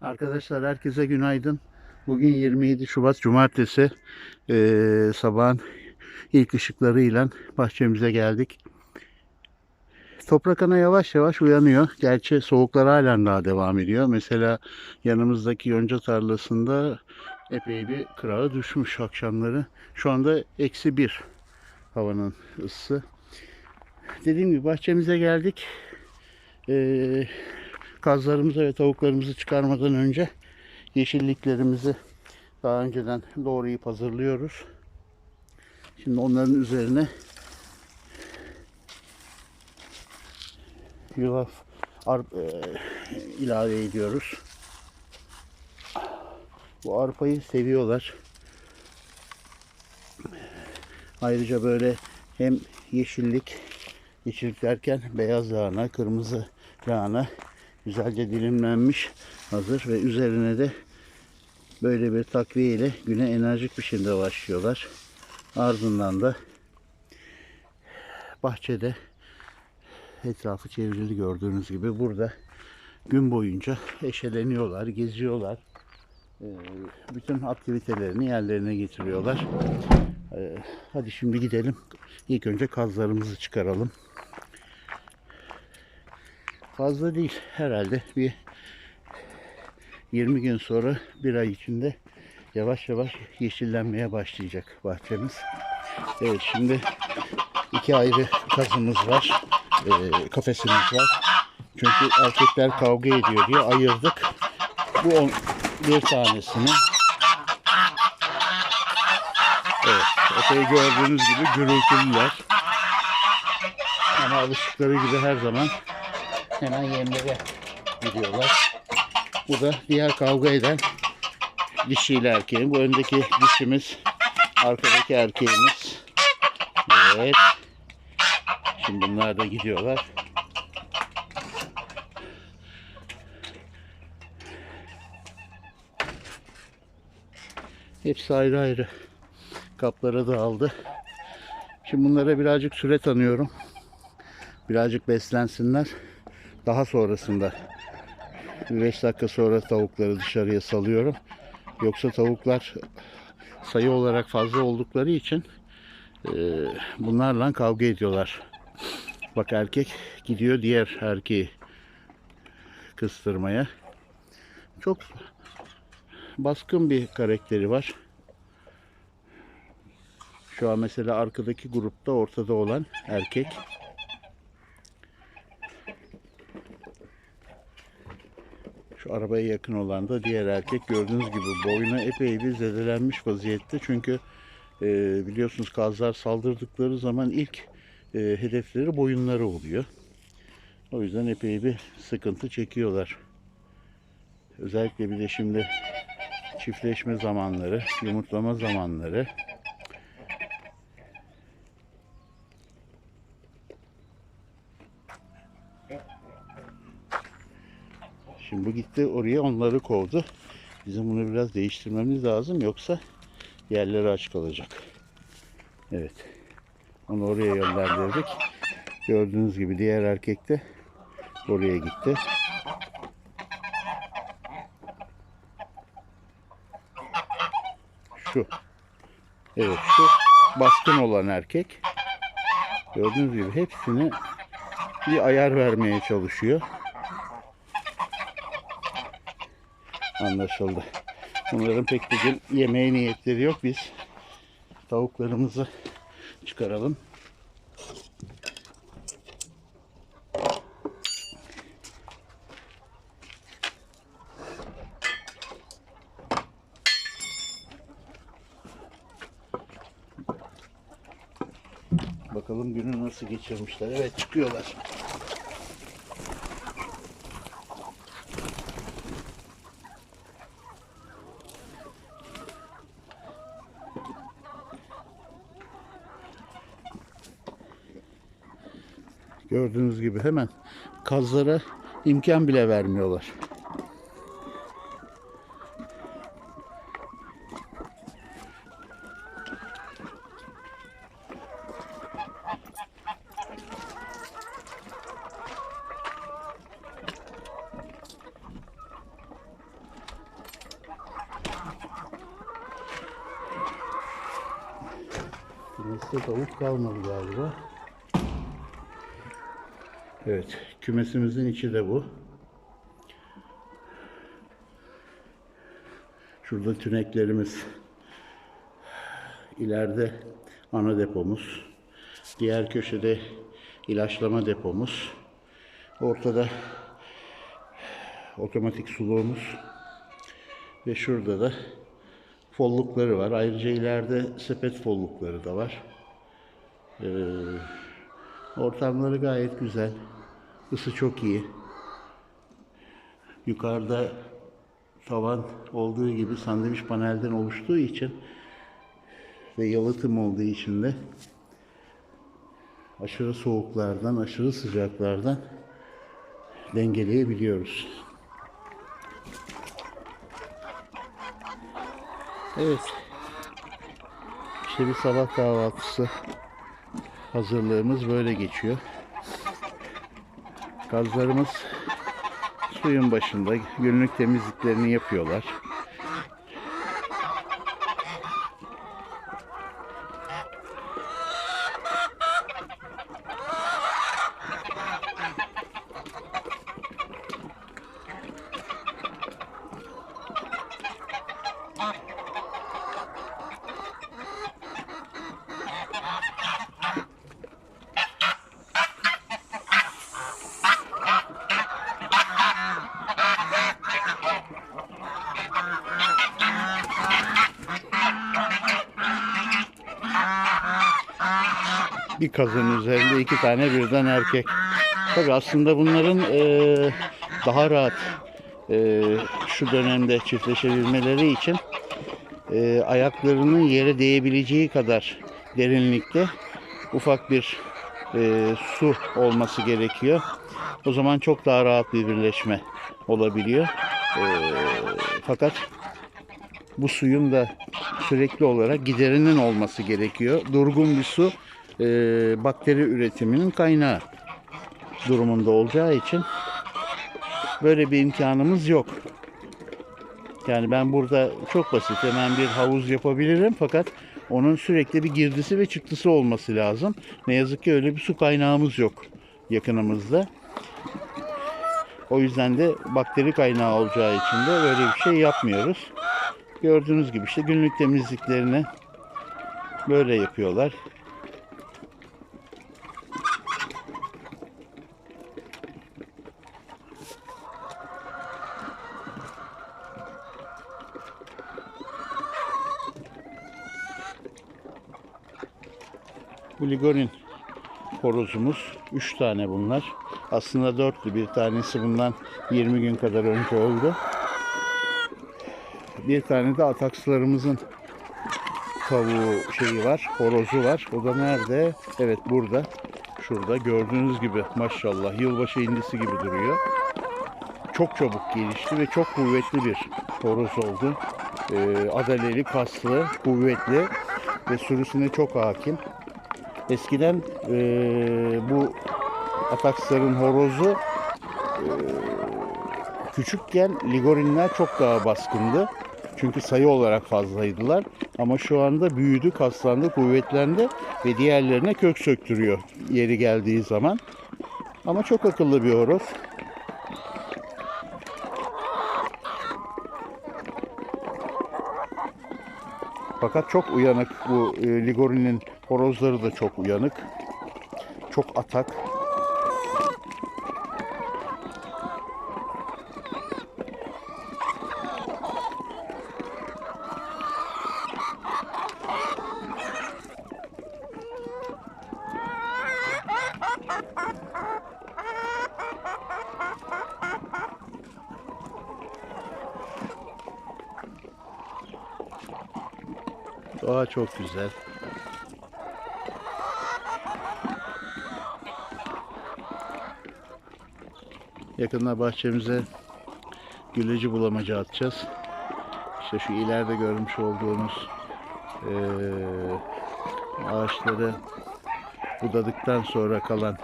Arkadaşlar herkese günaydın. Bugün 27 Şubat Cumartesi. Ee, sabahın ilk ışıklarıyla bahçemize geldik. Toprak ana yavaş yavaş uyanıyor. Gerçi soğuklar halen daha devam ediyor. Mesela yanımızdaki yonca tarlasında epey bir kırağı düşmüş akşamları. Şu anda eksi bir havanın ısısı. Dediğim gibi bahçemize geldik. Ee, kazlarımızı ve tavuklarımızı çıkarmadan önce yeşilliklerimizi daha önceden doğrayıp hazırlıyoruz. Şimdi onların üzerine yulaf arp, e, ilave ediyoruz. Bu arpayı seviyorlar. Ayrıca böyle hem yeşillik, yeşillik derken beyaz lahana, kırmızı lahana güzelce dilimlenmiş hazır ve üzerine de böyle bir takviye ile güne enerjik bir şekilde başlıyorlar. Ardından da bahçede etrafı çevrili gördüğünüz gibi burada gün boyunca eşeleniyorlar, geziyorlar. Ee, Bütün aktivitelerini yerlerine getiriyorlar. Ee, Hadi şimdi gidelim. İlk önce kazlarımızı çıkaralım. Fazla değil herhalde bir 20 gün sonra bir ay içinde yavaş yavaş yeşillenmeye başlayacak bahçemiz. Evet şimdi iki ayrı kazımız var. Ee, kafesimiz var. Çünkü erkekler kavga ediyor diye ayırdık. Bu on, bir tanesini. Evet, epey gördüğünüz gibi gürültülüler. Ama alıştıkları gibi her zaman hemen yemlere gidiyorlar. Bu da diğer kavga eden dişiyle erkeğin. Bu öndeki dişimiz, arkadaki erkeğimiz. Evet. Şimdi bunlar da gidiyorlar. Hepsi ayrı ayrı kaplara dağıldı. Şimdi bunlara birazcık süre tanıyorum. Birazcık beslensinler. Daha sonrasında 5 dakika sonra tavukları dışarıya salıyorum. Yoksa tavuklar sayı olarak fazla oldukları için e, bunlarla kavga ediyorlar. Bak erkek gidiyor diğer erkeği kıstırmaya. Çok baskın bir karakteri var. Şu an mesela arkadaki grupta ortada olan erkek. Şu arabaya yakın olan da diğer erkek. Gördüğünüz gibi boynu epey bir zedelenmiş vaziyette. Çünkü e, biliyorsunuz kazlar saldırdıkları zaman ilk e, hedefleri boyunları oluyor. O yüzden epey bir sıkıntı çekiyorlar. Özellikle bir de şimdi çiftleşme zamanları, yumurtlama zamanları. Şimdi bu gitti oraya onları kovdu. Bizim bunu biraz değiştirmemiz lazım yoksa yerleri aç kalacak. Evet. Onu oraya yönlendirdik. Gördüğünüz gibi diğer erkek de oraya gitti. Şu. Evet şu baskın olan erkek. Gördüğünüz gibi hepsini bir ayar vermeye çalışıyor. Anlaşıldı. Bunların pek bugün yemeğe niyetleri yok. Biz tavuklarımızı çıkaralım. Bakalım günü nasıl geçirmişler. Evet çıkıyorlar. Gördüğünüz gibi hemen kazlara imkan bile vermiyorlar. Kimse tavuk kalmadı galiba. Evet, kümesimizin içi de bu. Şurada tüneklerimiz. İleride ana depomuz. Diğer köşede ilaçlama depomuz. Ortada otomatik suluğumuz. Ve şurada da follukları var. Ayrıca ileride sepet follukları da var. Ee, ortamları gayet güzel. Isı çok iyi. Yukarıda tavan olduğu gibi sandviç panelden oluştuğu için ve yalıtım olduğu için de aşırı soğuklardan, aşırı sıcaklardan dengeleyebiliyoruz. Evet. İşte bir sabah kahvaltısı hazırlığımız böyle geçiyor. Gazlarımız suyun başında günlük temizliklerini yapıyorlar. Bir kazın üzerinde iki tane birden erkek. Tabii aslında bunların eee, daha rahat eee, şu dönemde çiftleşebilmeleri için eee, ayaklarının yere değebileceği kadar derinlikte ufak bir eee, su olması gerekiyor. O zaman çok daha rahat bir birleşme olabiliyor. Eee, fakat bu suyun da sürekli olarak giderinin olması gerekiyor. Durgun bir su e, bakteri üretiminin kaynağı durumunda olacağı için böyle bir imkanımız yok. Yani ben burada çok basit hemen bir havuz yapabilirim fakat onun sürekli bir girdisi ve çıktısı olması lazım. Ne yazık ki öyle bir su kaynağımız yok yakınımızda. O yüzden de bakteri kaynağı olacağı için de böyle bir şey yapmıyoruz. Gördüğünüz gibi işte günlük temizliklerini böyle yapıyorlar. Bu Ligorin horozumuz. 3 tane bunlar. Aslında dörtlü. Bir tanesi bundan 20 gün kadar önce öldü. Bir tane de atakslarımızın tavuğu şeyi var, horozu var. O da nerede? Evet burada. Şurada gördüğünüz gibi maşallah yılbaşı indisi gibi duruyor. Çok çabuk gelişti ve çok kuvvetli bir horoz oldu. Ee, adaleli, kaslı, kuvvetli ve sürüsüne çok hakim. Eskiden eee, bu ataksların horozu eee, küçükken ligorinler çok daha baskındı. Çünkü sayı olarak fazlaydılar. Ama şu anda büyüdü, kaslandı, kuvvetlendi ve diğerlerine kök söktürüyor yeri geldiği zaman. Ama çok akıllı bir horoz. Fakat çok uyanık bu e, Ligori'nin horozları da çok uyanık. Çok atak. Doğa çok güzel. Yakında bahçemize güleci bulamaca atacağız. İşte şu ileride görmüş olduğunuz eee, ağaçları budadıktan sonra kalan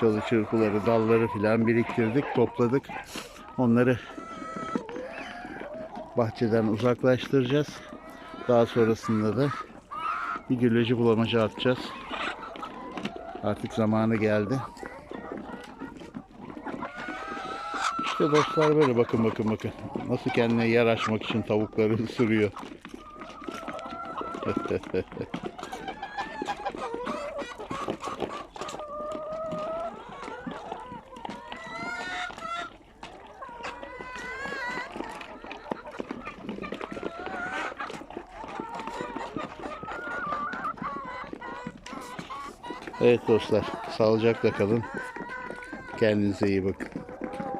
çalı çırpıları, dalları filan biriktirdik, topladık. Onları bahçeden uzaklaştıracağız. Daha sonrasında da bir gülleci bulamaca atacağız. Artık zamanı geldi. İşte dostlar böyle bakın bakın bakın. Nasıl kendine yer açmak için tavukları ısırıyor. Evet dostlar, sağlıcakla kalın. Kendinize iyi bakın.